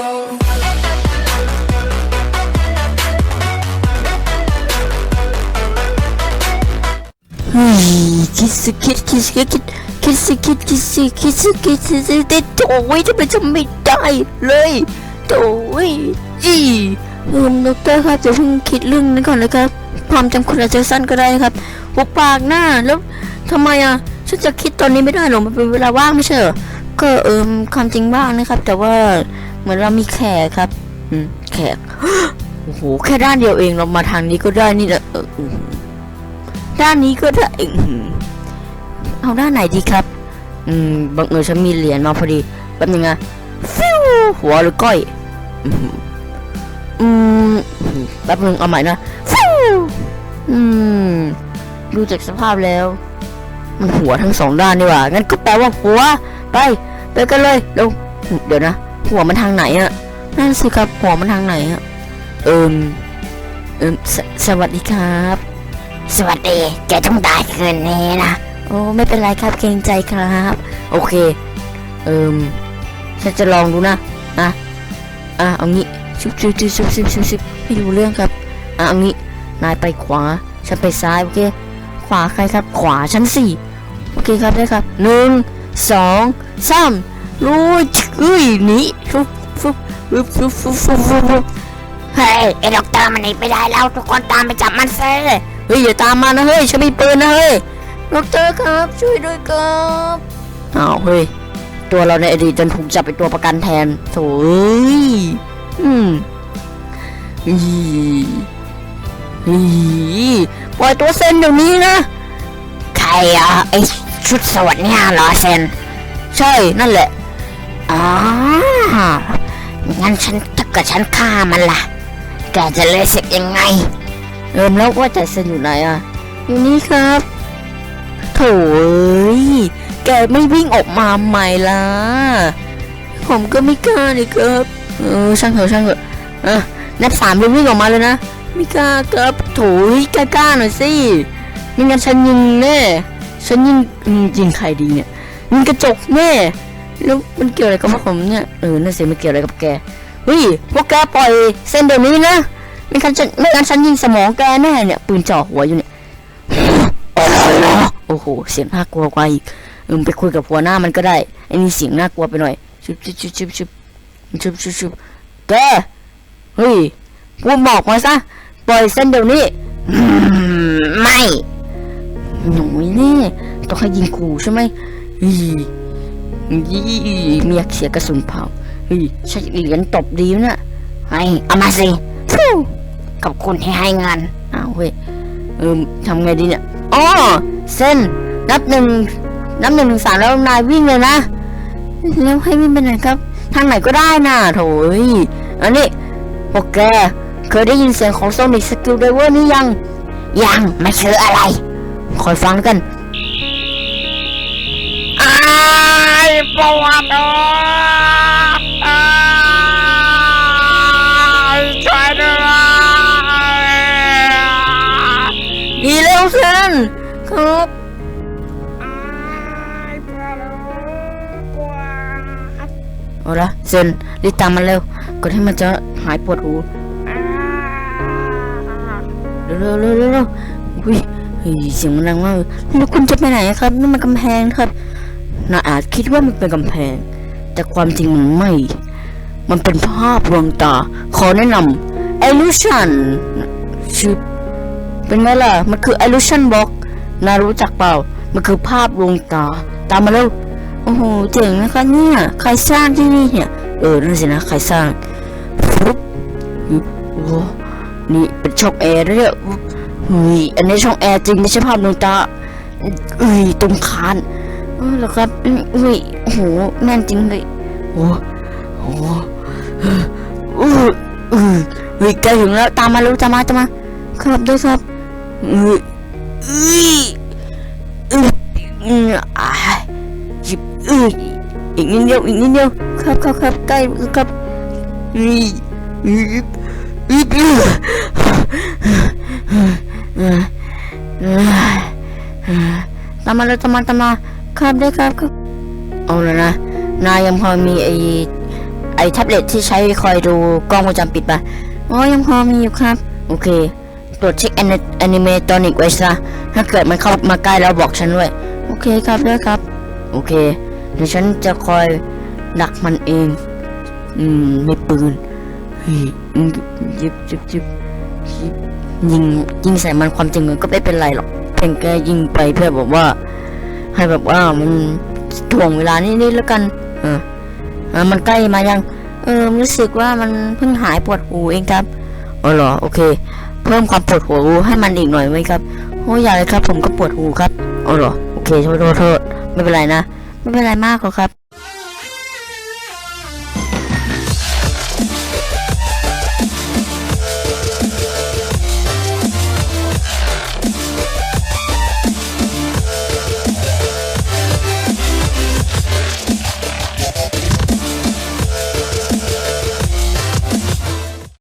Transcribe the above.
คิดสิคิดคิดสิคิดคิดสิคิดคิดสิคิดสิคิดสิคิดสิโอ้ทำไมจะไม่ได้เลยโอ้ยจีเออดอกเตอร์ครับจะเพิ่งคิดเรื่องนั้ก่อนเลยครับความจำคุณอาจจะสั้นก็ได้ครับหุบปากหน้าแล้วทำไมอะฉันจะคิดตอนนี้ไม่ได้หรอกมันเป็นเวลาว่างไม่ใช่เหรอก็เอิมความจริงบ้างนะครับ แต่ว่า เหมือนเรามีแขกครับ อืม แขก โอ้โห แค่ด้านเดียวเองเรามาทางนี้ก็ได้นี่แหละเออด้านนี้ก็ได้เอาด้านไหนดีครับ อืม บังเอิญฉันมีเหรียญมาพอดีแป๊บนึงนะฟิวหัวหรือก้อยอืมอืมแป๊บนึงเอาใหม่นะฟิวอืม ดูจากสภาพแล้ว มันหัวทั้งสองด้านนี่หว่า งั้นก็แปลว่าหัว ไป ไปกันเลยเร็วเดี๋ยวนะ หัวมันทางไหนอะนั่นสิครับหัวมันทางไหนอะเอิมเอิมสสวัสดีครับ สวัสดีแกต้องตายคืนนี้นะโอ้ไม่เป็นไรครับเกรงใจครับ โอเค เอิมฉันจะลองดูนะนะอะเอางี้ชุบชุบชุบชุบชุบชุบชุบไม่รู้เรื่องครับอะเอางี้นายไปขวาฉันไปซ้ายโอเค ขวาใครครับ ขวาฉันสี่โอเคครับได้ครับหนึ่งสองสาม รู้ชื่อนี้ฟุบฟุบฟุบฟุบฟุบฟุบฟุบเฮ้ยไอ้ด็อกเตอร์มันหนีไปได้แล้วทุกคนตามไปจับมันเซ่เฮ้ยอย่าตามมานะเฮ้ยฉันมีปืนนะเฮ้ยด็อกเตอร์ครับช่วยด้วยครับอ้าวเฮ้ยตัวเราในอดีตจนถูกจับเป็นตัวประกันแทนโถยอืมอีอีปล่อยตัวเซนเดี๋ยวนี้นะใครอะไอชุดสวัสดิ์เนี่ยเหรอเซน ใช่นั่นแหละ อ๋อ งั้นฉันถ้าเกิดฉันฆ่ามันล่ะ แกจะเลยสึกยังไง เอิมแล้วว่าแต่เซนอยู่ไหนอะ อยู่นี่ครับ โถ่ยแกไม่วิ่งออกมาใหม่ล่ะ ผมก็ไม่กล้านี่ครับ เออ ช่างเถอะช่างเถอะเออนับสามแล้ววิ่งออกมาเลยนะ ไม่กล้าครับโถยกล้ากล้าหน่อยสิ ไม่งั้นฉันยิงแน่ ฉันยิงยิงใครดีเนี่ย ยิงกระจกแน่ แล้วมันเกี่ยวอะไรกับผมเนี่ยเออนั่นสิมันเกี่ยวอะไรกับแกเฮ้ยพวกแกปล่อยเส้นเดี๋ยวนี้นะไม่งั้นฉันไม่งั้นฉันยิงสมองแกแน่เนี่ยปืนจ่อหัวอยู่เนี่ยโอ้โหเสียงน่ากลัวกว่าอีกเออไปคุยกับหัวหน้ามันก็ได้ไอ้นี่เสียงน่ากลัวไปหน่อยชุบชุบชุบชุบชุบชุบชุบชุบแกเฮ้ยพูดบอกมาซะปล่อยเส้นเดี๋ยวนี้ไม่หนูนี่ต้องให้ยิงขู่ใช่ไหมอี อีเมียเสียกระสุนเผาเฮ้ยใช้เหรียญตบดีนะให้เอามาสิฟิวขอบคุณที่ให้งินอ้าวเว้ยเออทำไงดีเนี่ยอ๋อเส้นนับหนึ่งนับหนึ่งถึงสามแล้วนายวิ่งเลยนะแล้วให้วิ่งไปไหนครับ ทางไหนก็ได้น่ะโถยอันนี้พวกแกเคยได้ยินเสียงของโซนิกสกิลไดเวอร์นี่ยัง ยังไม่คืออะไร คอยฟังกัน ปวดอะช่วยด้วยดีแล้วเซนครับเอาละเซนรีบตามมันเร็วก่อนที่มันจะหายปวดหูเร็วเร็วเร็วเร็วอุ้ยเฮ้ยเสียงมันดังมากเลยแล้วคุณจะไปไหนครับนั่นมันกำแพงครับ นาอาจคิดว่ามันเป็นกำแพง แต่ความจริงมันไม่ มันเป็นภาพลวงตา ขอแนะนำ illusion ชื่อเป็นไงล่ะ มันคือ illusion box นารู้จักเปล่า มันคือภาพลวงตา ตามมาเร็วโอ้โห เจ๋งนะคะเนี่ย ใครสร้างที่นี่เนี่ย เออ นั่นสินะ ใครสร้างปุ๊บโอ้โหนี่เป็นช่องแอร์ด้วยเนี่ยเฮ้ย อันนี้ช่องแอร์จริงไม่ใช่ภาพลวงตาเอ้ยตรงคาน ออเหรอครับเฮ้ยโอ้โหแน่นจริงเลยโอ้โหเออเออเออเฮ้ยใกล้ถึงแล้วตามมาเร็วตามมาตามมาครับด้วยครับเออเอ้ยเอออืมอ่าหยิบเอ้ยอีกนิดเดียวอีกนิดเดียวครับครับครับใกล้ครับอีอีอีอีตามมาเลยตามมาตามมา ครับได้ครับครับ เอาแล้วนะ นายยังพอมีไอ้ไอไอ้แท็บเล็ตที่ใช้คอยดูกล้องวงจรปิดปะอ๋อยังพอมีอยู่ครับ โอเค ตรวจเช็คแอนิเมตอนิกไว้ซะถ้าเกิดมันเข้ามาใกล้แล้วบอกฉันด้วย โอเคครับด้วยครับ โอเค เดี๋ยวฉันจะคอยดักมันเอง อืมไม่ปืนเฮ้ยอืมยิบยิบยิบยิบยิงยิงใส่มันความจริงมันก็ไม่เป็นไรหรอก เพียงแค่ยิงไปเพื่อแบบว่า ให้แบบว่ามันถ่วงเวลานิดๆแล้วกัน เออเออมันใกล้มายัง เออรู้สึกว่ามันเพิ่งหายปวดหูเองครับอ๋อเหรอโอเค เพิ่มความปวดหูให้มันอีกหน่อยไหมครับโอ้ยอย่าเลยครับ ผมก็ปวดหูครับอ๋อเหรอโอเคโทษโทษโทษไม่เป็นไรนะ ไม่เป็นไรมากหรอกครับ